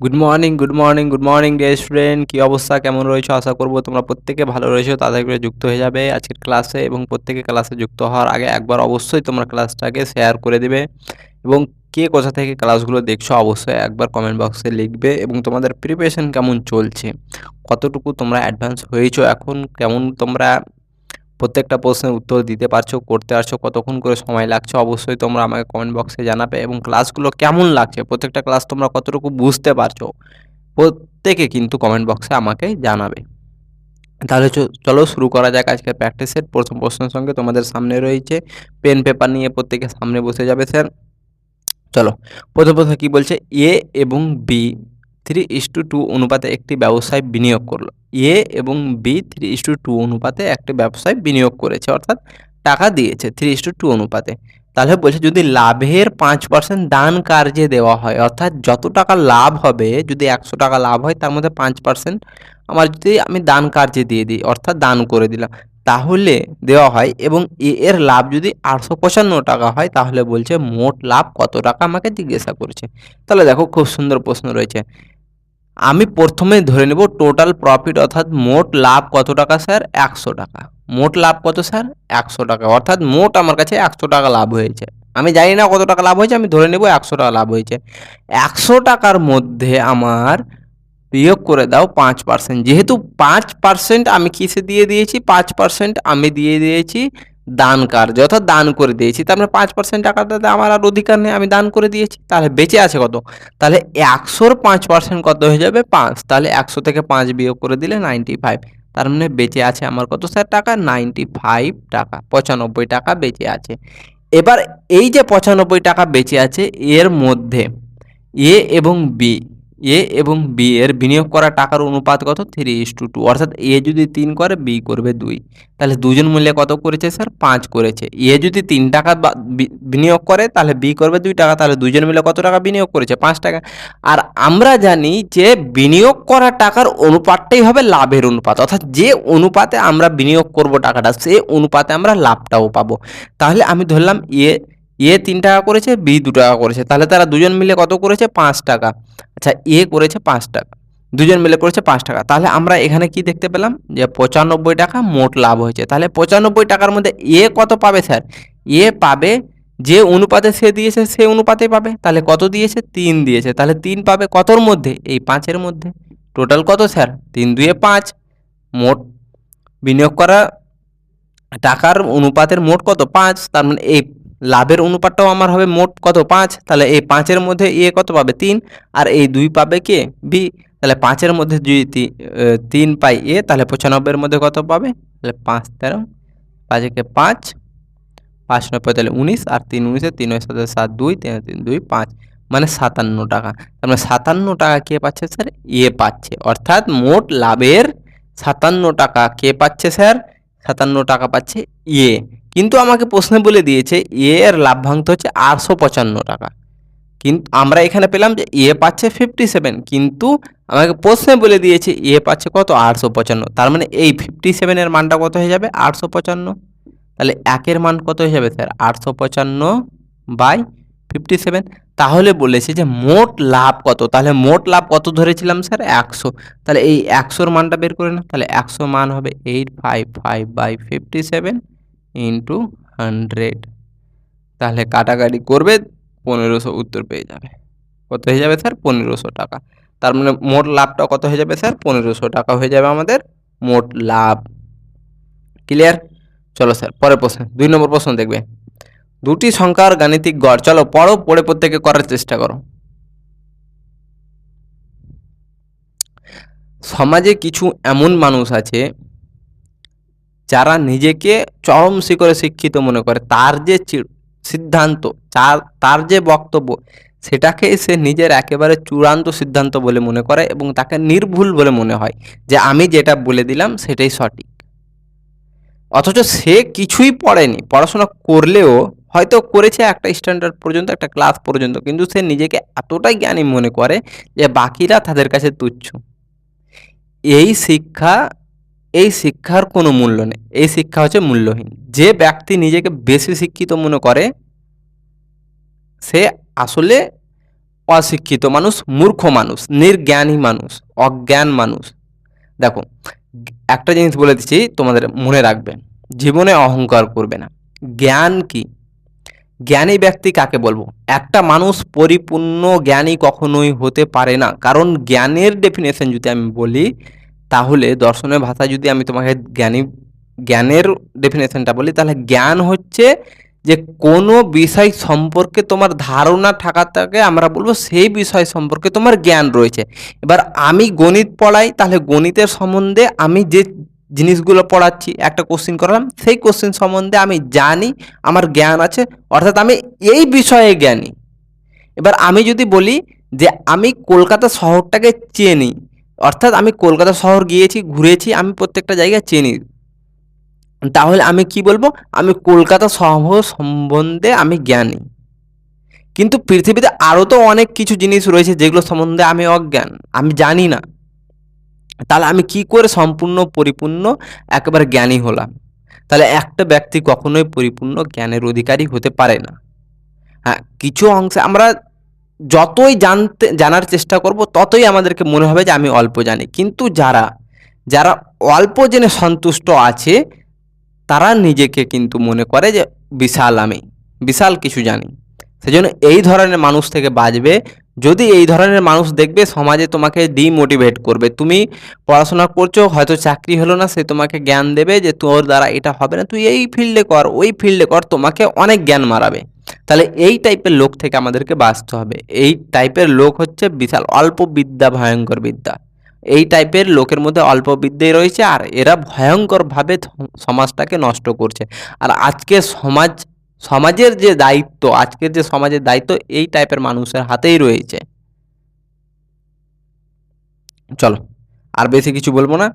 Good morning good morning good morning day student কী অবস্থা? কেমন রয়েছো? আশা করব তোমরা প্রত্যেকে ভালো রয়েছো তাদের করে যুক্ত হয়ে যাবে আজকের ক্লাসে এবং প্রত্যেকে ক্লাসে যুক্ত হওয়ার আগে একবার অবশ্যই তোমরা ক্লাসটাকে শেয়ার করে দেবে এবং কে কোথা থেকে ক্লাসগুলো দেখছ অবশ্যই একবার কমেন্ট বক্সে লিখবে এবং তোমাদের প্রিপারেশন কেমন চলছে, কতটুকু তোমরা অ্যাডভান্স হয়েছো, এখন কেমন তোমরা প্রত্যেকটা প্রশ্নের উত্তর দিতে পারছ, করতে পারছ কতক্ষণ করে সময় লাগছে অবশ্যই তোমরা আমাকে কমেন্ট বক্সে জানাবে এবং ক্লাসগুলো কেমন লাগছে, প্রত্যেকটা ক্লাস তোমরা কতটুকু বুঝতে পারছ, প্রত্যেকে কিন্তু কমেন্ট বক্সে আমাকে জানাবে। তাহলে চলো শুরু করা যাক আজকের প্র্যাকটিসের প্রথম প্রশ্নের সঙ্গে তোমাদের সামনে রয়েছে পেন পেপার নিয়ে প্রত্যেকে সামনে বসে যাবে স্যার চলো, প্রথম প্রশ্ন কী বলছে? এ এবং B three is to two অনুপাতে একটি ব্যবসায় বিনিয়োগ করল। এ এবং B three is to two অনুপাতে একটি ব্যবসায় বিনিয়োগ করেছে, অর্থাৎ টাকা দিয়েছে থ্রি ইস টু টু অনুপাতে। তাহলে বলছে যদি লাভের পাঁচ পার্সেন্ট দান কার্যে দেওয়া হয়, অর্থাৎ যত টাকা লাভ হবে, যদি একশো টাকা লাভ হয়, তার মধ্যে পাঁচ পার্সেন্ট আমার যদি আমি দান কার্যে দিয়ে দিই, অর্থাৎ দান করে দিলাম, তাহলে দেওয়া হয় এবং এ এর লাভ যদি আটশো পঁচান্ন টাকা হয়, তাহলে বলছে মোট লাভ কত টাকা আমাকে জিজ্ঞাসা করছে। তাহলে দেখো খুব সুন্দর প্রশ্ন রয়েছে। আমি প্রথমে ধরে নেব টোটাল প্রফিট অর্থাৎ মোট লাভ কত টাকা, স্যার? একশো টাকা। মোট লাভ কত, স্যার? একশো টাকা। অর্থাৎ মোট আমার কাছে একশো টাকা লাভ হয়েছে। আমি জানি না কত টাকা লাভ হয়েছে, আমি ধরে নেব একশো টাকা লাভ হয়েছে। একশো টাকার মধ্যে আমার বিয়োগ করে দাও পাঁচ পার্সেন্ট যেহেতু পাঁচ পার্সেন্ট আমি কিসে দিয়ে দিয়েছি? পাঁচ পার্সেন্ট আমি দিয়ে দিয়েছি দান কার্য অর্থাৎ দান করে দিয়েছি, তার মানে পাঁচ পার্সেন্ট টাকাটাতে আমার আর অধিকার নেই, আমি দান করে দিয়েছি, তাহলে বেঁচে আছে কত? তাহলে একশোর পাঁচ পার্সেন্ট কত হয়ে যাবে? পাঁচ, তাহলে একশো থেকে পাঁচ বিয়োগ করে দিলে নাইনটি ফাইভ তার মানে বেঁচে আছে আমার কত স্যার টাকা? নাইনটি ফাইভ টাকা, পঁচানব্বই টাকা বেঁচে আছে। এবার এই যে পঁচানব্বই টাকা বেঁচে আছে, এর মধ্যে এ এবং বি এ এবং বি এর বিনিয়োগ করা টাকার অনুপাত কত? থ্রি ইস টু টু অর্থাৎ এ যদি তিন করে বি করবে দুই। তাহলে দুজন মূল্যে কত করেছে স্যার পাঁচ করেছে। এ যদি তিন টাকা বিনিয়োগ করে, তাহলে বি করবে দুই টাকা। তাহলে দুজন মিলে কত টাকা বিনিয়োগ করেছে? পাঁচ টাকা। আর আমরা জানি যে বিনিয়োগ করা টাকার অনুপাতটাই হবে লাভের অনুপাত। অর্থাৎ যে অনুপাতে আমরা বিনিয়োগ করব টাকাটা, সে অনুপাতে আমরা লাভটাও পাবো। তাহলে আমি ধরলাম এ এ তিন টাকা করেছে, বি দু টাকা করেছে। তাহলে তারা দুজন মিলে কত করেছে? পাঁচ টাকা। আচ্ছা এ করেছে পাঁচ টাকা। দুজন মিলে করেছে পাঁচ টাকা। তাহলে আমরা এখানে কি দেখতে পেলাম? যে পঁচানব্বই টাকা মোট লাভ হয়েছে। তাহলে পঁচানব্বই টাকার মধ্যে এ কত পাবে স্যার? এ পাবে, যে অনুপাতে সে দিয়েছে সে অনুপাতে পাবে। তাহলে কত দিয়েছে? তিন দিয়েছে। তাহলে তিন পাবে কতর মধ্যে? এই পাঁচের মধ্যে। টোটাল কত স্যার? তিন দুয়ে পাঁচ। মোট বিনিয়োগ করা টাকার অনুপাতের মোট কত? পাঁচ। তার মানে এই লাভের অনুপাতটাও আমার হবে মোট কত? পাঁচ। তাহলে এই পাঁচের মধ্যে এ কত পাবে? তিন। আর এই দুই পাবে কে? বি। তাহলে পাঁচের মধ্যে যদি তিন পাই এ, তাহলে পঁচানব্বইয়ের মধ্যে কত পাবে? তাহলে পাঁচ তেরো। পাঁচ একে পাঁচ। পাঁচ নব্বই, তাহলে উনিশ। আর তিন উনিশে তিন সাথে সাত, দুই। তিন তিন, দুই, পাঁচ। মানে সাতান্ন টাকা। তার মানে সাতান্ন টাকা কে পাচ্ছে স্যার? এ পাচ্ছে। অর্থাৎ মোট লাভের সাতান্ন টাকা কে পাচ্ছে স্যার? সাতান্ন টাকা পাচ্ছে এ। কিন্তু আমাকে প্রশ্নে বলে দিয়েছে, এ এর লাভ্যাংশ হচ্ছে আটশো পঁচান্ন টাকা। কিন্তু আমরা এখানে পেলাম যে, এ পাচ্ছে ফিফটি সেভেন কিন্তু আমাকে প্রশ্নে বলে দিয়েছে, এ পাচ্ছে কত? আটশো পঁচান্ন। তার মানে এই ফিফটি সেভেনের মানটা কত হয়ে যাবে? আটশো পঁচান্ন। তাহলে একের মান কত হয়ে যাবে স্যার? আটশো পঁচান্ন বাই ফিফটি সেভেন তাহলে বলেছে যে, মোট লাভ কত? তাহলে মোট লাভ কত ধরেছিলাম স্যার? একশো। তাহলে এই একশোর মানটা বের করে না তাহলে একশো মান হবে eight five five by fifty seven into hundred তাহলে কাটাকাটি করবে, পনেরোশো উত্তর পেয়ে যাবে। কত হয়ে যাবে স্যার পনেরোশো টাকা। তার মানে মোট লাভটা কত হয়ে যাবে স্যার পনেরোশো টাকা হয়ে যাবে আমাদের মোট লাভ। ক্লিয়ার চলো স্যার পরের প্রশ্ন, দুই নম্বর প্রশ্ন দেখবে। দুটি সংখ্যার গাণিতিক গড়, চলো পড়ো, পড়ে প্রত্যেকে করার চেষ্টা করো। সমাজে কিছু এমন মানুষ আছে যারা নিজেকে চরম শিখরে শিক্ষিত মনে করে, তার যে সিদ্ধান্ত তার যে বক্তব্য, সেটাকে সে নিজের একেবারে চূড়ান্ত সিদ্ধান্ত বলে মনে করে এবং তাকে নির্ভুল বলে মনে হয় যে আমি যেটা বলে দিলাম সেটাই সঠিক। অথচ সে কিছুই পড়েনি, পড়াশোনা করলেও হয়তো করেছে একটা স্ট্যান্ডার্ড পর্যন্ত, একটা ক্লাস পর্যন্ত, কিন্তু সে নিজেকে এতটাই জ্ঞানী মনে করে যে বাকিরা তাদের কাছে তুচ্ছ। এই শিক্ষা এই শিক্ষার কোনো মূল্য নেই। এই শিক্ষা হচ্ছে মূল্যহীন। যে ব্যক্তি নিজেকে বেশি শিক্ষিত মনে করে, সে আসলে অশিক্ষিত মানুষ, মূর্খ মানুষ, নির্জ্ঞানী মানুষ, অজ্ঞান মানুষ। দেখো, একটা জিনিস বলে দিচ্ছি, তোমাদের মনে রাখবে, জীবনে অহংকার করবে না। জ্ঞান কি? জ্ঞানী ব্যক্তি কাকে বলব? একটা মানুষ পরিপূর্ণ জ্ঞানী কখনোই হতে পারে না। কারণ জ্ঞানের ডেফিনেশন যদি আমি বলি তাহলে দর্শনের ভাষা যদি আমি তোমাকে জ্ঞানী, জ্ঞানের ডেফিনেশনটা বলি, তাহলে জ্ঞান হচ্ছে যে কোনো বিষয় সম্পর্কে তোমার ধারণা থাকাটাকে আমরা বলব সেই বিষয় সম্পর্কে তোমার জ্ঞান রয়েছে। এবার আমি গণিত পড়াই, তাহলে গণিতের সম্বন্ধে আমি যে জিনিসগুলো পড়াচ্ছি, একটা কোশ্চিন করালাম, সেই কোশ্চিন সম্বন্ধে আমি জানি, আমার জ্ঞান আছে, অর্থাৎ আমি এই বিষয়ে জ্ঞানী। এবার আমি যদি বলি যে আমি কলকাতা শহরটাকে চেনি অর্থাৎ আমি কলকাতা শহর গিয়েছি, ঘুরেছি, আমি প্রত্যেকটা জায়গায় চিনি। তাহলে আমি কি বলব? আমি কলকাতা শহর সম্বন্ধে আমি জ্ঞানী। কিন্তু পৃথিবীতে আরও তো অনেক কিছু জিনিস রয়েছে যেগুলো সম্বন্ধে আমি অজ্ঞান, আমি জানি না। তাহলে আমি কি করে সম্পূর্ণ পরিপূর্ণ, একেবারে জ্ঞানী হলাম? তাহলে একটা ব্যক্তি কখনোই পরিপূর্ণ জ্ঞানের অধিকারী হতে পারে না। হ্যাঁ কিছু অংশে আমরা যতই জানতে, জানার চেষ্টা করব, ততই আমাদেরকে মনে হবে যে আমি অল্প জানি। কিন্তু যারা যারা অল্প জেনে সন্তুষ্ট আছে, তারা নিজেকে কিন্তু মনে করে যে বিশাল আমি, বিশাল কিছু জানি। সেজন্য এই ধরনের মানুষ থেকে বাঁচবে। যদি এই ধরনের মানুষ দেখবে, সমাজে তোমাকে ডিমোটিভেট করবে। তুমি পড়াশোনা করছ, হয়তো চাকরি হলো না, সে তোমাকে জ্ঞান দেবে যে তোর দ্বারা এটা হবে না। তুই এই ফিল্ডে কর, ওই ফিল্ডে কর, তোমাকে অনেক জ্ঞান মারাবে। তাহলে এই টাইপের লোক থেকে আমাদেরকে বাঁচতে হবে। এই টাইপের লোক হচ্ছে বিশাল, অল্প বিদ্যা, ভয়ঙ্কর বিদ্যা। এই টাইপের লোকের মধ্যে অল্প বিদ্যাই রয়েছে আর এরা ভয়ঙ্করভাবে সমাজটাকে নষ্ট করছে। আর আজকে সমাজ, সমাজের যে দায়িত্ব, আজকের যে সমাজের দায়িত্ব, এই টাইপের মানুষের হাতেই রয়েছে। চলো, আর বেশি কিছু বলব না।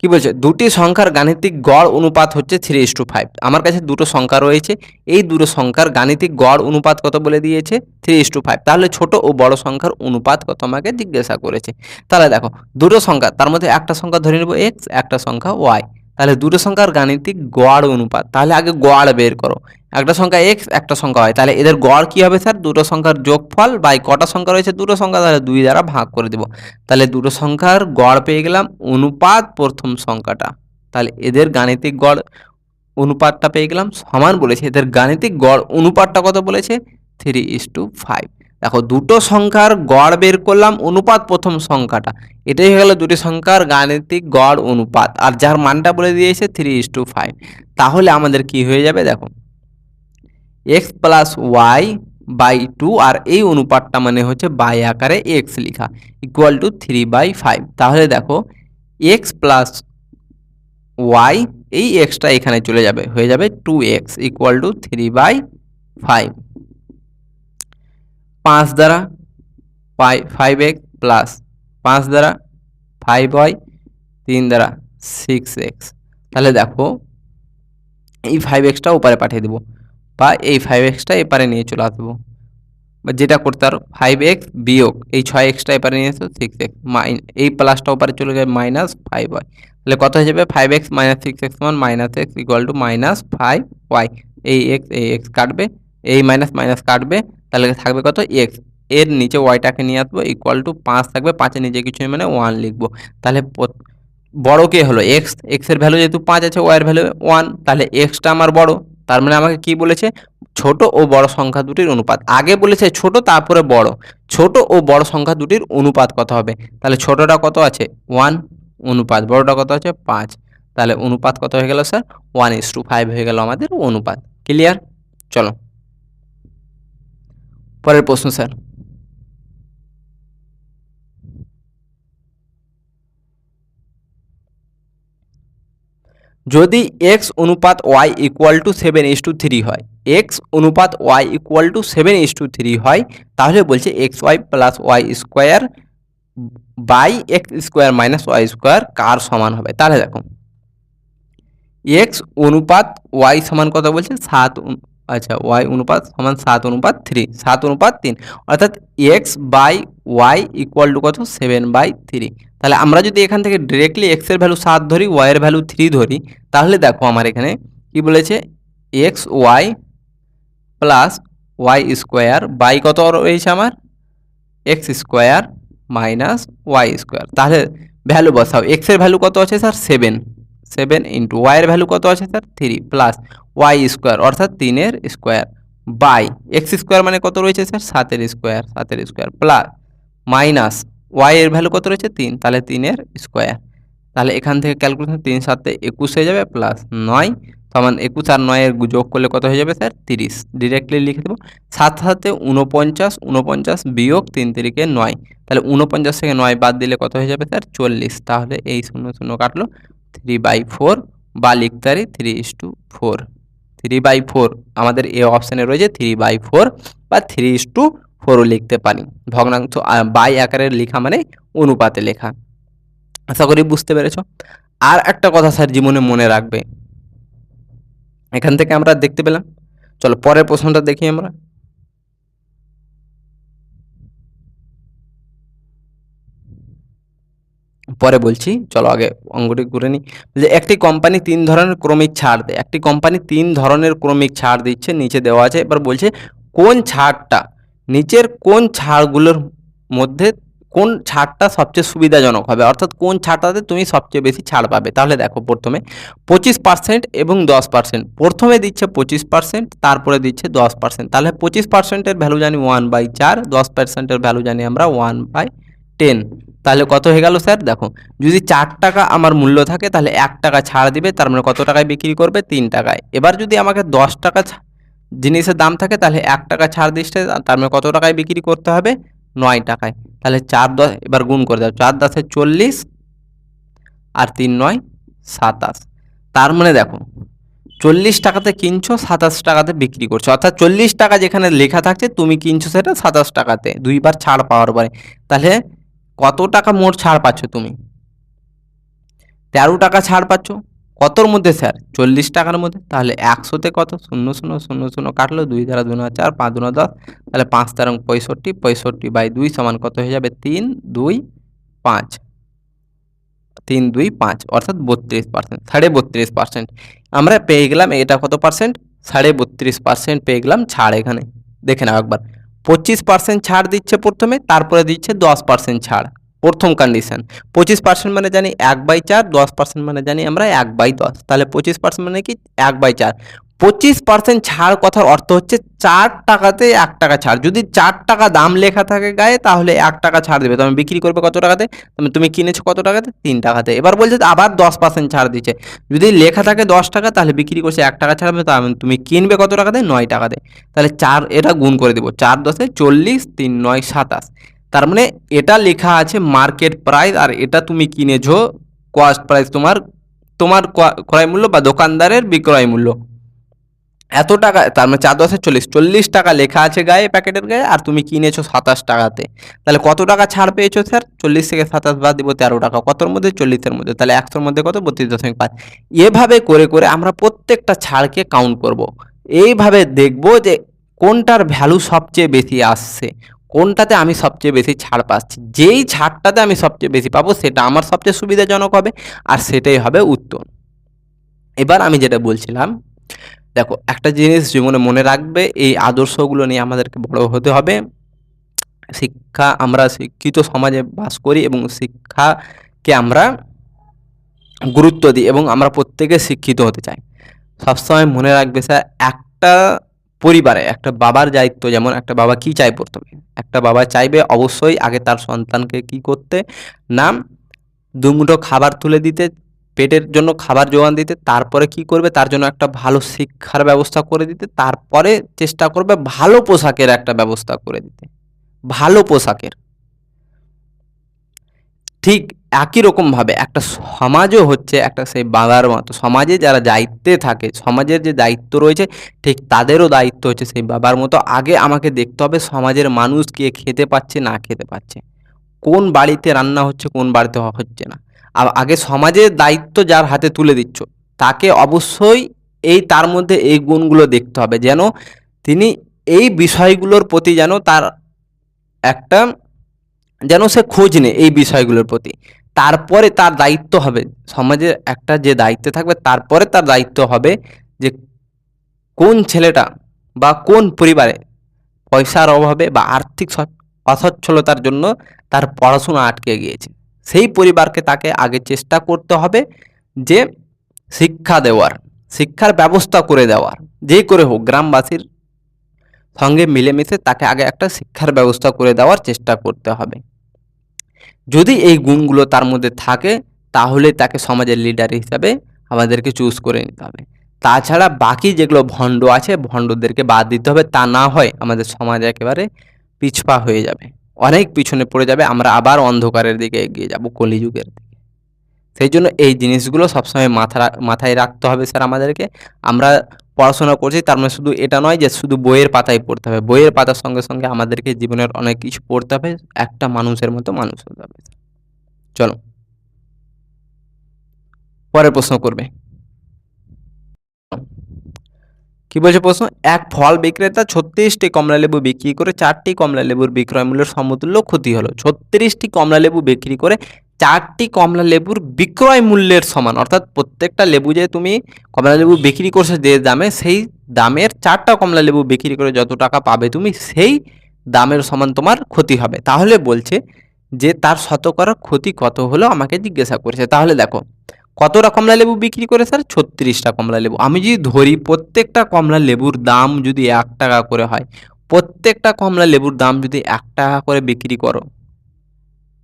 কি বলছে? দুটি সংখ্যার গাণিতিক গড় অনুপাত হচ্ছে থ্রি ইস টু ফাইভ আমার কাছে দুটো সংখ্যা রয়েছে। এই দুটো সংখ্যার গাণিতিক গড় অনুপাত কত বলে দিয়েছে? থ্রি ইস টু ফাইভ তাহলে ছোট ও বড় সংখ্যার অনুপাত কত আমাকে জিজ্ঞাসা করেছে। তাহলে দেখো, দুটো সংখ্যা, তার মধ্যে একটা সংখ্যা ধরে নেব এক্স একটা সংখ্যা ওয়াই তাহলে দুটো সংখ্যার গাণিতিক গড় অনুপাত, তাহলে আগে গড় বের করো। একটা সংখ্যা এক্স একটা সংখ্যা হয় তাহলে এদের গড় কী হবে স্যার দুটো সংখ্যার যোগফল বাই কটা সংখ্যা রয়েছে, দুটো সংখ্যা তাহলে দুই দ্বারা ভাগ করে দেব। তাহলে দুটো সংখ্যার গড় পেয়ে গেলাম অনুপাত প্রথম সংখ্যাটা। তাহলে এদের গাণিতিক গড় অনুপাতটা পেয়ে গেলাম সমান বলেছে। এদের গাণিতিক গড় অনুপাতটা কত বলেছে? থ্রি ইস টু ফাইভ দেখো, দুটো সংখ্যার গড় বের করলাম অনুপাত প্রথম সংখ্যাটা। এটাই হয়ে গেল দুটি সংখ্যার গাণিতিক গড় অনুপাত। আর যার মানটা বলে দিয়েছে থ্রি ইস টু ফাইভ তাহলে আমাদের কি হয়ে যাবে? দেখো x plus y by two আর এই অনুপাতটা মানে হচ্ছে বাই আকারে এক্স লেখা equal to three by five তাহলে দেখো এক্স প্লাস ওয়াই এই এক্সটা এখানে চলে যাবে, হয়ে যাবে two x equal to three by five পাঁচ দ্বারা ফাইভ এক্স প্লাস পাঁচ দ্বারা ফাইভ ওয়াই তিন দ্বারা সিক্স এক্স তাহলে দেখো, এই ফাইভ এক্সটা ওপারে পাঠিয়ে দেবো। বা এই ফাইভ এক্সটা এপারে নিয়ে চলে আসব। বা যেটা করতে পারো ফাইভ এক্স বিয়োগ, এই ছয় এক্সটা এপারে নিয়ে আসো সিক্স এক্স মাইন এই প্লাসটা ওপারে চলে যাবে মাইনাস ফাইভ ওয়াই তাহলে কত হয়ে যাবে? Five x minus six x one minus x equal to minus five y এই এক্স এই এক্স কাটবে, এই মাইনাস মাইনাস কাটবে, তাহলে থাকবে কত? এক্সের নিচে ওয়াইটাকে নিয়ে আসব ইকুয়াল টু পাঁচ থাকবে, পাঁচের নিচে কিছু মানে ওয়ান লিখব। তাহলে বড় কে হলো? এক্স এক্সের ভ্যালু যেহেতু পাঁচ আছে ওয়াইয়ের ভ্যালু ওয়ান তাহলে এক্সটা আমার বড়। তার মানে আমাকে কি বলেছে? ছোট ও বড় সংখ্যা দুটির অনুপাত। আগে বলেছে ছোট, তারপরে বড়। ছোট ও বড় সংখ্যা দুটির অনুপাত কত হবে? তাহলে ছোটটা কত আছে? ওয়ান। অনুপাত। বড়টা কত আছে? পাঁচ। তাহলে অনুপাত কত হয়ে গেল sir? One is to five হয়ে গেল আমাদের অনুপাত। ক্লিয়ার? চলো। পরের প্রশ্ন স্যার। যদি এক্স অনুপাত y equal to seven is to three হয় এক্স অনুপাত y equal to seven is to three হয়, তাহলে বলছে x y plus y square by x square minus y square কার সমান হবে? তাহলে দেখো এক্স অনুপাত ওয়াই সমান কত বলছে? সাত আচ্ছা ওয়াই অনুপাত সমান সাত অনুপাত থ্রি সাত অনুপাত তিন। অর্থাৎ x by y equal to কত? সেভেন বাই থ্রি তাহলে আমরা যদি এখান থেকে ডিরেক্টলি এক্সের ভ্যালু সাত ধরি ওয়াইয়ের ভ্যালু থ্রি ধরি, তাহলে দেখো আমার এখানে কি বলেছে? X y plus y square by কত রয়েছে আমার? X square minus y square তাহলে ভ্যালু বসাও। এক্সের ভ্যালু কত আছে স্যার সেভেন সেভেন ইন্টু ওয়াইয়ের ভ্যালু কত আছে sir three plus y square অর্থাৎ তিনের স্কোয়ার বাই এক্স স্কোয়ার মানে কত রয়েছে স্যার সাতের স্কোয়ার সাতের স্কোয়ার প্লাস মাইনাস ওয়াই এর ভ্যালু কত রয়েছে? তিন। তাহলে তিনের স্কোয়ার তাহলে এখান থেকে ক্যালকুলেশন তিন সাতে একুশ হয়ে যাবে প্লাস নয়। সমান একুশ আর নয়ের যোগ করলে কত হয়ে যাবে স্যার তিরিশ। ডিরেক্টলি লিখে দেবো। সাত সাথে উনপঞ্চাশ উনপঞ্চাশ বিয়োগ তিন তিরিকে নয়। তাহলে উনপঞ্চাশ থেকে নয় বাদ দিলে কত হয়ে যাবে স্যার চল্লিশ। তাহলে এই শূন্য শূন্য কাটলো। থ্রি বাই ফোর বা লিখতে পারি three is to four three by four আমাদের এ অপশানে রয়েছে থ্রি বাই ফোর বা থ্রি ইস টু ফোরও লিখতে পারি। ভগ্নাংশ বাই আকারের লেখা মানে অনুপাতে লেখা। আশা করি বুঝতে পেরেছ? আর একটা কথা স্যার জীবনে মনে রাখবে। এখান থেকে আমরা দেখতে পেলাম। চলো পরের প্রশ্নটা দেখি আমরা। পরে বলছি, চলো আগে অঙ্গটি ঘুরে নিই। যে একটি কোম্পানি তিন ধরনের ক্রমিক ছাড় দেয়। একটি কোম্পানি তিন ধরনের ক্রমিক ছাড় দিচ্ছে, নিচে দেওয়া আছে। এবার বলছে, কোন ছাড়টা নিচের কোন ছাড়গুলোর মধ্যে কোন ছাড়টা সবচেয়ে সুবিধাজনক হবে? অর্থাৎ কোন ছাড়টাতে তুমি সবচেয়ে বেশি ছাড় পাবে? তাহলে দেখো প্রথমে পঁচিশ পার্সেন্ট এবং দশ পার্সেন্ট প্রথমে দিচ্ছে পঁচিশ পার্সেন্ট তারপরে দিচ্ছে দশ পার্সেন্ট তাহলে পঁচিশ পার্সেন্টের ভ্যালু জানি ওয়ান বাই চার, দশ পার্সেন্টের ভ্যালু জানি আমরা ওয়ান বাই টেন তাহলে কত হয়ে গেল স্যার দেখো, যদি চার টাকা আমার মূল্য থাকে, তাহলে এক টাকা ছাড় দিবে, তার মানে কত টাকায় বিক্রি করবে? তিন টাকায়। এবার যদি আমাকে দশ টাকা জিনিসের দাম থাকে, তাহলে এক টাকা ছাড় দিচ্ছে তার মানে কত টাকায় বিক্রি করতে হবে? নয় টাকায়। তাহলে চার দশ, এবার গুণ করে দাও, চার দশে চল্লিশ আর তিন নয়, সাতাশ। তার মানে দেখো, চল্লিশ টাকাতে কিনছো, সাতাশ টাকাতে বিক্রি করছ। অর্থাৎ চল্লিশ টাকা যেখানে লেখা থাকছে, তুমি কিনছো সেটা সাতাশ টাকাতে, দুইবার ছাড় পাওয়ার পরে। তাহলে কত টাকা মোট ছাড় পাচ্ছ তুমি? তেরো টাকা ছাড় পাচ্ছ। কতর মধ্যে স্যার? চল্লিশ টাকার মধ্যে? তাহলে একশোতে কত? শূন্য শূন্য শূন্য শূন্য কাটলো, দুই দ্বারা দুনো চার, পাঁচ দুনো দশ। তাহলে পাঁচ তেরো পঁয়ষট্টি পঁয়ষট্টি বাই দুই সমান কত হয়ে যাবে? তিন, দুই, পাঁচ। তিন, দুই, পাঁচ, অর্থাৎ বত্রিশ পার্সেন্ট, সাড়ে বত্রিশ পার্সেন্ট। আমরা পেয়ে গেলাম, এটা কত পার্সেন্ট? সাড়ে বত্রিশ পার্সেন্ট পেয়ে গেলাম ছাড় এখানে। দেখে নাও একবার। পঁচিশ পার্সেন্ট ছাড় দিচ্ছে প্রথমে, তারপরে দিচ্ছে দশ পার্সেন্ট ছাড়। প্রথম কন্ডিশন পঁচিশ পার্সেন্ট মানে জানি এক বাই চার, দশ পার্সেন্ট মানে জানি আমরা এক বাই দশ। তাহলে পঁচিশ পার্সেন্ট মানে কি? এক বাই চার। পঁচিশ পার্সেন্ট ছাড় কথার অর্থ হচ্ছে চার টাকাতে এক টাকা ছাড়। যদি চার টাকা দাম লেখা থাকে গায়ে, তাহলে এক টাকা ছাড় দেবে। তুমি বিক্রি করবে কত টাকাতে? তুমি কিনেছো কত টাকাতে? তিন টাকাতে। এবার বলছে আবার দশ পার্সেন্ট ছাড় দিচ্ছে। যদি লেখা থাকে দশ টাকা, তাহলে বিক্রি করছে এক টাকা ছাড়বে তাহলে তুমি কিনবে কত টাকাতে? নয় টাকাতে। তাহলে চার, এটা গুণ করে দেবো। চার দশে চল্লিশ, তিন নয়, সাতাশ। তার মানে এটা লেখা আছে মার্কেট প্রাইস আর এটা তুমি কিনেছো কস্ট প্রাইস তোমার তোমার ক্রয় মূল্য বা দোকানদারের বিক্রয় মূল্য। এত টাকা, তার মানে চার দশে চল্লিশ চল্লিশ টাকা লেখা আছে গায়ে, প্যাকেটের গায়ে, আর তুমি কিনেছো সাতাশ টাকাতে। তাহলে কত টাকা ছাড় পেয়েছ স্যার চল্লিশ থেকে সাতাশ বাদ দিব তেরো টাকা। কতর মধ্যে? চল্লিশের মধ্যে। তাহলে একশোর মধ্যে কত? বত্রিশ দশমিক পাঁচ। এভাবে করে করে আমরা প্রত্যেকটা ছাড়কে কাউন্ট করব। এইভাবে দেখব যে কোনটার ভ্যালু সবচেয়ে বেশি আসছে। কোনটাতে আমি সবচেয়ে বেশি ছাড় পাচ্ছি? যেই ছাড়টাতে আমি সবচেয়ে বেশি পাবো, সেটা আমার সবচেয়ে সুবিধাজনক হবে আর সেটাই হবে উত্তর। এবার আমি যেটা বলছিলাম, দেখো, একটা জিনিস জীবনে মনে রাখবে, এই আদর্শগুলো নিয়ে আমাদেরকে বড় হতে হবে। শিক্ষা আমরা শিক্ষিত সমাজে বাস করি এবং শিক্ষাকে আমরা গুরুত্ব দিই এবং আমরা প্রত্যেকে শিক্ষিত হতে চাই। সবসময় মনে রাখবে স্যার, একটা পরিবারে একটা বাবার দায়িত্ব, যেমন একটা বাবা কি চায় প্রথমে? একটা বাবা চাইবে অবশ্যই আগে তার সন্তানকে কি করতে? নাম দুমুঠো খাবার তুলে দিতে, পেটের জন্য খাবার জোগান দিতে, তারপরে কি করবে? তার জন্য একটা ভালো শিক্ষার ব্যবস্থা করে দিতে, তারপরে চেষ্টা করবে ভালো পোশাকের একটা ব্যবস্থা করে দিতে। ভালো পোশাকের। ঠিক একই রকমভাবে একটা সমাজও হচ্ছে একটা সেই বাবার মতো। সমাজে যারা দায়িত্বে থাকে, সমাজের যে দায়িত্ব রয়েছে, ঠিক তাদেরও দায়িত্ব হচ্ছে সেই বাবার মতো। আগে আমাকে দেখতে হবে সমাজের মানুষ কে খেতে পাচ্ছে, না খেতে পাচ্ছে। কোন বাড়িতে রান্না হচ্ছে, কোন বাড়িতে হচ্ছে না। আর আগে সমাজের দায়িত্ব যার হাতে তুলে দিচ্ছ, তাকে অবশ্যই এই তার মধ্যে এই গুণগুলো দেখতে হবে যেন তিনি এই বিষয়গুলোর প্রতি যেন তার একটা যেন সে খোঁজ নেয় এই বিষয়গুলোর প্রতি। তারপরে তার দায়িত্ব হবে। সমাজের একটা যে দায়িত্বে থাকবে, তারপরে তার দায়িত্ব হবে যে কোন ছেলেটা বা কোন পরিবারে পয়সার অভাবে বা আর্থিক সচ্- অসচ্ছলতার জন্য তার পড়াশোনা আটকে গিয়েছে। সেই পরিবারকে তাকে আগে চেষ্টা করতে হবে যে শিক্ষা দেওয়ার, শিক্ষার ব্যবস্থা করে দেওয়ার। যে করে হোক, গ্রামবাসীর সঙ্গে মিলেমিশে তাকে আগে একটা শিক্ষার ব্যবস্থা করে দেওয়ার চেষ্টা করতে হবে। যদি এই গুণগুলো তার মধ্যে থাকে, তাহলে তাকে সমাজের লিডার হিসাবে আমাদেরকে চুজ করে নিতে হবে। তাছাড়া বাকি যেগুলো ভণ্ড আছে, ভণ্ডদেরকে বাদ দিতে হবে। তা না হয় আমাদের সমাজ একেবারে পিছপা হয়ে যাবে। অনেক পিছনে পড়ে যাবে। আমরা আবার অন্ধকারের দিকে এগিয়ে যাব, কলিযুগের দিকে। সেই জন্য এই জিনিসগুলো সবসময় মাথা মাথায় রাখতে হবে স্যার আমাদেরকে। আমরা পড়াশোনা করছি, তার মানে শুধু এটা নয় যে শুধু বইয়ের পাতায় পড়তে হবে। বইয়ের পাতার সঙ্গে সঙ্গে আমাদেরকে জীবনের অনেক কিছু পড়তে হবে, একটা মানুষের মতো মানুষ হতে হবে। চলো। পরের প্রশ্ন করবে। কি বলছে প্রশ্ন? এক ফল বিক্রেতা ছত্রিশটি কমলা লেবু বিক্রি করে চারটি কমলা লেবুর বিক্রয় মূল্যের সমতুল্য ক্ষতি হলো। ছত্রিশটি কমলা লেবু বিক্রি করে চারটি কমলা লেবুর বিক্রয় মূল্যের সমান। অর্থাৎ প্রত্যেকটা লেবু যে তুমি কমলা লেবু বিক্রি করছ যে দামে, সেই দামের চারটা কমলা লেবু বিক্রি করে যত টাকা পাবে তুমি, সেই দামের সমান তোমার ক্ষতি হবে। তাহলে বলছে যে তার শতকরা ক্ষতি কত হলো আমাকে জিজ্ঞাসা করেছে। তাহলে দেখো, কতটা কমলা লেবু বিক্রি করে স্যার? ছত্রিশটা কমলা লেবু। আমি যদি ধরি প্রত্যেকটা কমলা লেবুর দাম যদি এক টাকা করে হয়, প্রত্যেকটা কমলা লেবুর দাম যদি এক টাকা করে বিক্রি করো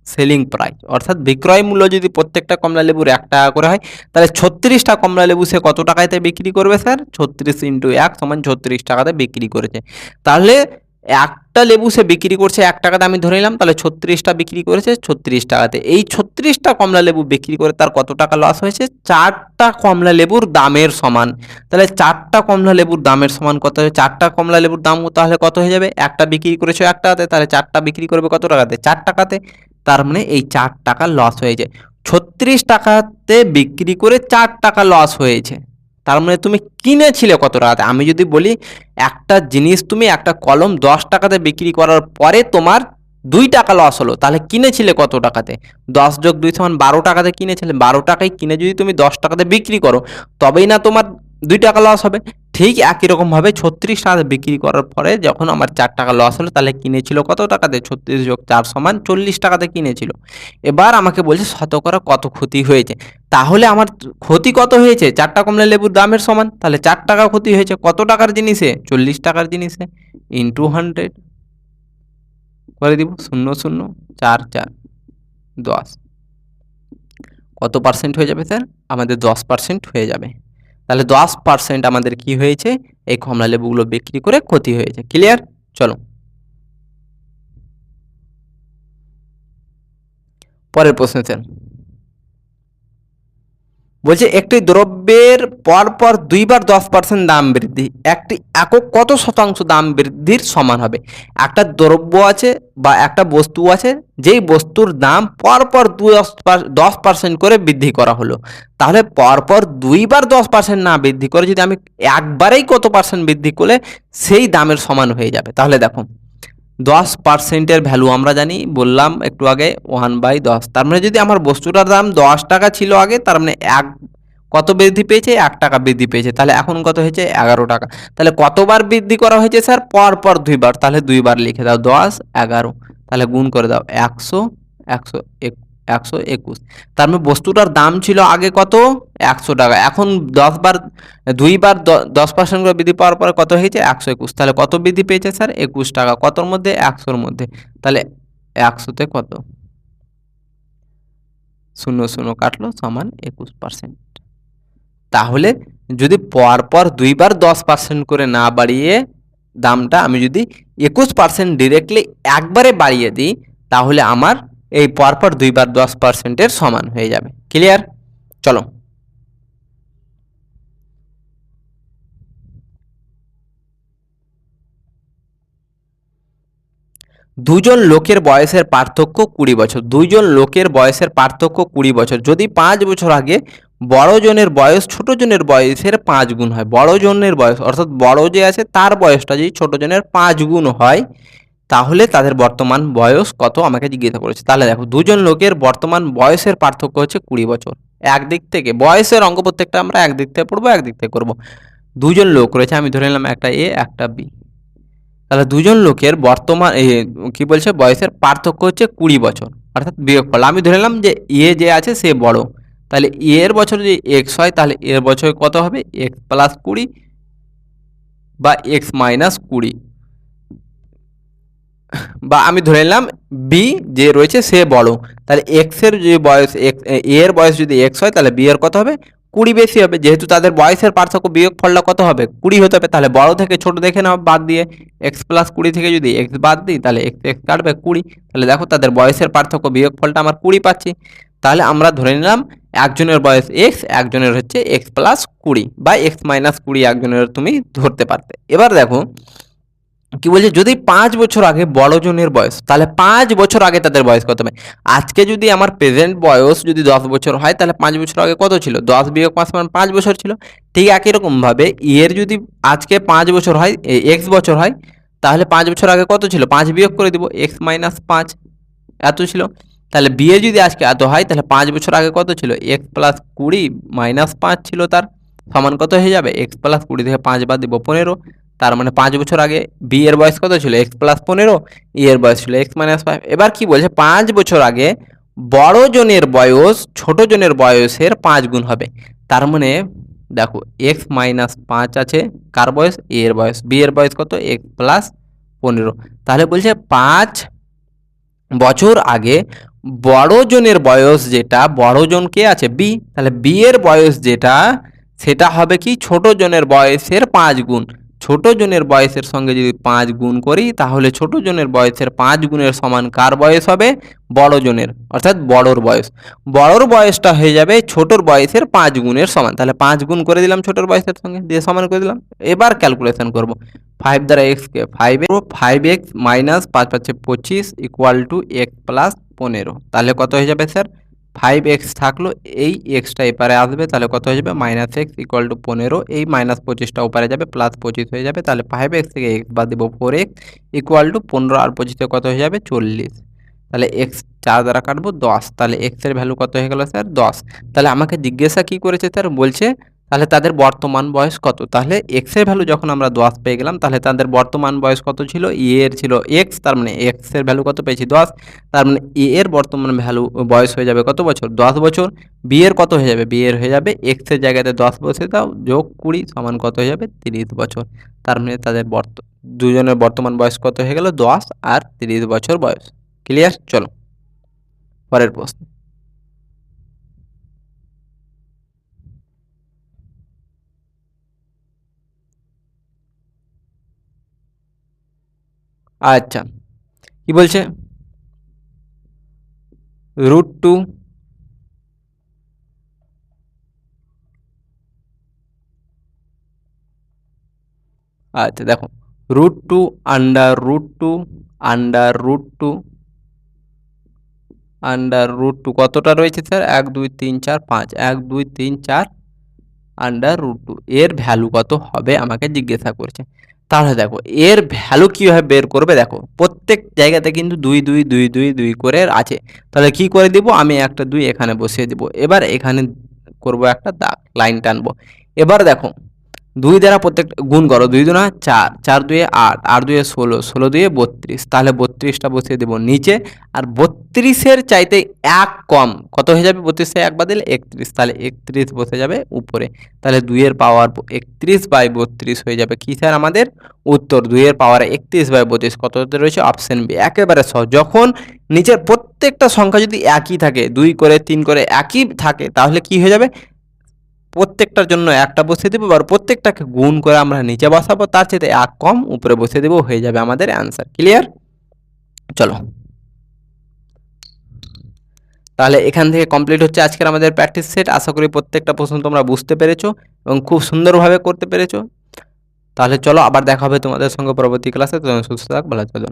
সেলিং প্রাইস। অর্থাৎ বিক্রয় মূল্য যদি প্রত্যেকটা কমলা লেবুর এক টাকা করে হয়, তাহলে ছত্রিশটা কমলা লেবু সে কত টাকাতে বিক্রি করবে স্যার? ছত্রিশ ইন্টু এক সমান ছত্রিশ টাকাতে বিক্রি করেছে। তাহলে একটা লেবু সে বিক্রি করছে এক টাকাতে আমি ধরে নিলাম, তাহলে ছত্রিশটা বিক্রি করেছে ছত্রিশ টাকাতে। এই ছত্রিশটা কমলা লেবু বিক্রি করে তার কত টাকা লস হয়েছে? চারটা কমলা লেবুর দামের সমান। তাহলে চারটা কমলা লেবুর দামের সমান কত হবে চারটা কমলা লেবুর দাম তাহলে কত হয়ে যাবে? একটা বিক্রি করেছ এক টাকাতে, তাহলে চারটা বিক্রি করবে কত টাকাতে? চার টাকাতে। তার মানে এই চার টাকা লস হয়েছে। ছত্রিশ টাকাতে বিক্রি করে চার টাকা লস হয়েছে। তার মানে তুমি কিনেছিলে কত টাকাতে? আমি যদি বলি, একটা জিনিস তুমি একটা কলম দশ টাকাতে বিক্রি করার পরে তোমার দুই টাকা লস হলো, তাহলে কিনেছিলে কত টাকাতে? দশ যোগ দুই সমান বারো টাকাতে কিনেছিলে। বারো টাকায় কিনে যদি তুমি দশ টাকাতে বিক্রি করো, তবেই না তোমার দুই টাকা লস হবে। ঠিক একই রকমভাবে ছত্রিশ টাকাতে বিক্রি করার পরে যখন আমার চার টাকা লস হলো, তাহলে কিনেছিল কত টাকাতে ছত্রিশ যোগ চার সমান চল্লিশ টাকাতে কিনেছিল। এবার আমাকে বলছে শতকরা কত ক্ষতি হয়েছে? তাহলে আমার ক্ষতি কত হয়েছে? চারটা কমলা লেবুর দামের সমান। তাহলে চার টাকা ক্ষতি হয়েছে। কত টাকার জিনিসে? চল্লিশ টাকার জিনিসে। ইন্টু হান্ড্রেড করে দিব, শূন্য শূন্য চার চার দশ। কত পার্সেন্ট হয়ে যাবে স্যার আমাদের দশ পার্সেন্ট হয়ে যাবে। তাহলে দশ পার্সেন্ট আমাদের কি হয়েছে? এই কমলা লেবুগুলো বিক্রি করে ক্ষতি হয়েছে। ক্লিয়ার চলো। পরের প্রশ্ন স্যার। বলছে, একটি দ্রব্যের পরপর দুইবার দশ পার্সেন্ট দাম বৃদ্ধি, একটি একক কত শতাংশ দাম বৃদ্ধির সমান হবে? একটা দ্রব্য আছে বা একটা বস্তু আছে, যেই বস্তুর দাম পরপর দুই দশ পার্সেন্ট করে বৃদ্ধি করা হলো। তাহলে পরপর দুইবার দশ পার্সেন্ট না বৃদ্ধি করে যদি আমি একবারেই কত পার্সেন্ট বৃদ্ধি করলে সেই দামের সমান হয়ে যাবে। তাহলে দেখো দশ পার্সেন্টের ভ্যালু আমরা জানি, বললাম একটু আগে ওয়ান বাই দশ। তার মানে যদি আমার বস্তুটার দাম দশ টাকা ছিল আগে, তার মানে এক, কত বৃদ্ধি পেয়েছে? এক টাকা বৃদ্ধি পেয়েছে। তাহলে এখন কত হয়েছে? এগারো টাকা। তাহলে কতবার বৃদ্ধি করা হয়েছে স্যার? পরপর পর দুইবার। তাহলে দুইবার লিখে দাও, দশ, এগারো। তাহলে গুণ করে দাও, একশো একশো এক একশো একুশ। তার মানে বস্তুটার দাম ছিল আগে কত? একশো টাকা। এখন দশ বার দুইবার দশ পার্সেন্ট করে বৃদ্ধি পাওয়ার পরে কত হয়েছে? একশো একুশ। তাহলে কত বৃদ্ধি পেয়েছে স্যার? একুশ টাকা। কতর মধ্যে? একশোর মধ্যে। তাহলে একশোতে কত? শূন্য শূন্য কাটলো সমান একুশ পার্সেন্ট তাহলে যদি পরপর দুইবার দশ পার্সেন্ট করে না বাড়িয়ে দামটা আমি যদি একুশ পার্সেন্ট ডিরেক্টলি একবারে বাড়িয়ে দিই, তাহলে আমার এই পরপর দুইবার দশ পার্সেন্টের সমান হয়ে যাবে। ক্লিয়ার চলো। দুজন লোকের বয়সের পার্থক্য কুড়ি বছর। দুইজন লোকের বয়সের পার্থক্য কুড়ি বছর। যদি পাঁচ বছর আগে বড় জনের বয়স ছোট জনের বয়সের পাঁচ গুণ হয়, বড় জনের বয়স, অর্থাৎ বড় যে আছে তার বয়সটা যদি ছোট জনের পাঁচ গুণ হয় তাহলে তাদের বর্তমান বয়স কত? আমাকে জিজ্ঞাসা করেছে। তাহলে দেখো দুজন লোকের বর্তমান বয়সের পার্থক্য হচ্ছে কুড়ি বছর। একদিক থেকে বয়সের অঙ্ক প্রত্যেকটা আমরা একদিক থেকে পড়ব একদিক থেকে করব। দুজন লোক রয়েছে আমি ধরে নিলাম একটা এ একটা বি তাহলে দুজন লোকের বর্তমান এ, কি বলছে? বয়সের পার্থক্য হচ্ছে কুড়ি বছর। অর্থাৎ বিয়োগফল। আমি ধরে নিলাম যে এ যে আছে সে বড়। তাহলে এর বছর যদি এক্স হয় তাহলে এর বছর কত হবে? এক্স প্লাস কুড়ি বা এক্স মাইনাস কুড়ি। বা আমি ধরে নিলাম বি যে রয়েছে সে বড়। তাহলে এক্সের যে বয়স এক্সের বয়স যদি এক্স হয়, তাহলে বি এর কত হবে? কুড়ি বেশি হবে। যেহেতু তাদের বয়সের পার্থক্য বিয়োগ ফলটা কত হবে? কুড়ি হতে হবে। তাহলে বড় থেকে ছোট দেখে নাও বাদ দিয়ে। এক্স প্লাস কুড়ি থেকে যদি এক্স বাদ দিই, তাহলে এক্স এক্স কাটবে কুড়ি। তাহলে দেখো তাদের বয়সের পার্থক্য বিয়োগ ফলটা আমার কুড়ি পাচ্ছি। তাহলে আমরা ধরে নিলাম একজনের বয়স এক্স একজনের হচ্ছে এক্স প্লাস কুড়ি বা এক্স মাইনাস কুড়ি একজনের তুমি ধরতে পারতে। এবার দেখো কি বলছে? যদি পাঁচ বছর আগে বড়জনের বয়স, তাহলে পাঁচ বছর আগে তাদের বয়স কত হবে আজকে যদি আমার প্রেজেন্ট বয়স যদি দশ বছর হয়, তাহলে পাঁচ বছর আগে কত ছিল? দশ বিয়োগ পাঁচ মানে পাঁচ বছর ছিল। ঠিক একই রকমভাবে এর যদি আজকে পাঁচ বছর হয় এক্স বছর হয়, তাহলে পাঁচ বছর আগে কত ছিল? পাঁচ বিয়োগ করে দিব এক্স মাইনাস পাঁচ, এত ছিল। তাহলে বিয়ে যদি আজকে এত হয়, তাহলে পাঁচ বছর আগে কত ছিল? এক্স প্লাস কুড়ি মাইনাস পাঁচ ছিল তার। সমান কত হয়ে যাবে? এক্স প্লাস কুড়ি থেকে পাঁচ বাদ দিব পনেরো। তার মানে পাঁচ বছর আগে বি এর বয়স কত ছিল? এক্স প্লাস পনেরো ই এর বয়স ছিল এক্স মাইনাস ফাইভ এবার কি বলছে? পাঁচ বছর আগে বড় জনের বয়স ছোট জনের বয়সের পাঁচ গুণ হবে। তার মানে দেখো এক্স মাইনাস পাঁচ আছে, কার বয়স? এ এর বয়স। বি এর বয়স কত? এক্স প্লাস পনেরো। তাহলে বলছে পাঁচ বছর আগে বড় জনের বয়স যেটা, বড় জন কে আছে? বি তাহলে বি এর বয়স যেটা, সেটা হবে কি? ছোট জনের বয়সের পাঁচ গুণ। ছোট জনের বয়সের সঙ্গে যদি পাঁচ গুণ করি, তাহলে ছোট জনের বয়সের পাঁচ গুণের সমান কার বয়স হবে? বড় জনের, অর্থাৎ বড়র বয়স। বড়র বয়সটা হয়ে যাবে ছোটর বয়সের পাঁচ গুণের সমান। তাহলে পাঁচ গুণ করে দিলাম ছোটর বয়সের সঙ্গে, দিয়ে সমান করে দিলাম। এবার ক্যালকুলেশন করব। ফাইভ দ্বারা এক্সকে ফাইভ ফাইভ এক্স মাইনাস পাঁচ পাঁচে পঁচিশ ইকুয়াল টু এক্স প্লাস পনেরো। তাহলে কত হয়ে যাবে স্যার ফাইভ এক্স থাকল, এই এক্সটা এপারে আসবে, তাহলে কত হয়ে যাবে? মাইনাস এক্স ইকুয়াল টু পনেরো, এই মাইনাস পঁচিশটা ওপারে যাবে প্লাস পঁচিশ হয়ে যাবে, তাহলে ফাইভ এক্স থেকে এক্স বাদ দেবো ফোর এক্স ইকুয়াল টু পনেরো, আর পঁচিশে কত হয়ে যাবে? চল্লিশ। তাহলে এক্স চার দ্বারা কাটবো, দশ। তাহলে এক্সের ভ্যালু কত হয়ে গেল স্যার দশ। তাহলে আমাকে জিজ্ঞাসা কি করেছে স্যার বলছে তাহলে তাদের বর্তমান বয়স কত? তাহলে এক্সের ভ্যালু যখন আমরা দশ পেয়ে গেলাম, তাহলে তাদের বর্তমান বয়স কত ছিল? ই এর ছিল এক্স তার মানে এক্সের ভ্যালু কত পেয়েছি? দশ। তার মানে এ এর বর্তমান ভ্যালু বয়স হয়ে যাবে কত বছর? দশ বছর। বি এর কত হয়ে যাবে? বি এর হয়ে যাবে এক্সের জায়গাতে দশ বসে দাও, যোগ কুড়ি সমান কত হয়ে যাবে? তিরিশ বছর। তার মানে তাদের বর্ত, দুজনের বর্তমান বয়স কত হয়ে গেল? দশ আর তিরিশ বছর বয়স। ক্লিয়ার চলো। পরের প্রশ্ন। আচ্ছা। কি বলছে? রুট টু আচ্ছা দেখো। Root two under root two under root two under root two কতটা রয়েছে স্যার এক, দুই, তিন, চার, পাঁচ। এক, দুই, তিন, চার আন্ডার রুট টু এর ভ্যালু কত হবে? আমাকে জিজ্ঞাসা করছে। তাহলে দেখো, এর ভ্যালু কীভাবে বের করবে দেখো, প্রত্যেক জায়গাতে কিন্তু দুই দুই দুই দুই দুই করে আছে। তাহলে কি করে দিব? আমি একটা, দুই এখানে বসিয়ে দিব। এবার এখানে করব একটা দাগ লাইন টানবো। এবার দেখো দুই দ্বারা প্রত্যেক গুণ করো, দুই দুনা চার চার দুয়ে আট আট দুয়ে ষোলো ষোলো দুয়ে বত্রিশ। তাহলে বত্রিশটা বসিয়ে দেবো নিচে, আর বত্রিশের চাইতে এক কম, কত হয়ে যাবে? বত্রিশে এক বাদিলে একত্রিশ। তাহলে একত্রিশ বসে যাবে উপরে। তাহলে দুইয়ের পাওয়ার একত্রিশ বাই বত্রিশ হয়ে যাবে কী স্যার আমাদের? উত্তর। দুইয়ের পাওয়ার একত্রিশ বাই বত্রিশ, কততে রয়েছে? Option B. একেবারে সহজ। যখন নিচের প্রত্যেকটা সংখ্যা যদি একই থাকে, দুই করে, তিন করে একই থাকে, তাহলে কি হয়ে যাবে? প্রত্যেকটার জন্য একটা বসিয়ে দেবো আর প্রত্যেকটাকে গুণ করে আমরা নিচে বসাবো, তার চেয়ে এক কম উপরে বসিয়ে দেবো, হয়ে যাবে আমাদের অ্যান্সার ক্লিয়ার চলো। তাহলে এখান থেকে কমপ্লিট হচ্ছে আজকের আমাদের প্র্যাকটিস সেট আশা করি প্রত্যেকটা প্রশ্ন তোমরা বুঝতে পেরেছ এবং খুব সুন্দরভাবে করতে পেরেছ। তাহলে চলো, আবার দেখা হবে তোমাদের সঙ্গে পরবর্তী ক্লাসে সুস্থ থাক, ভালো থাকো।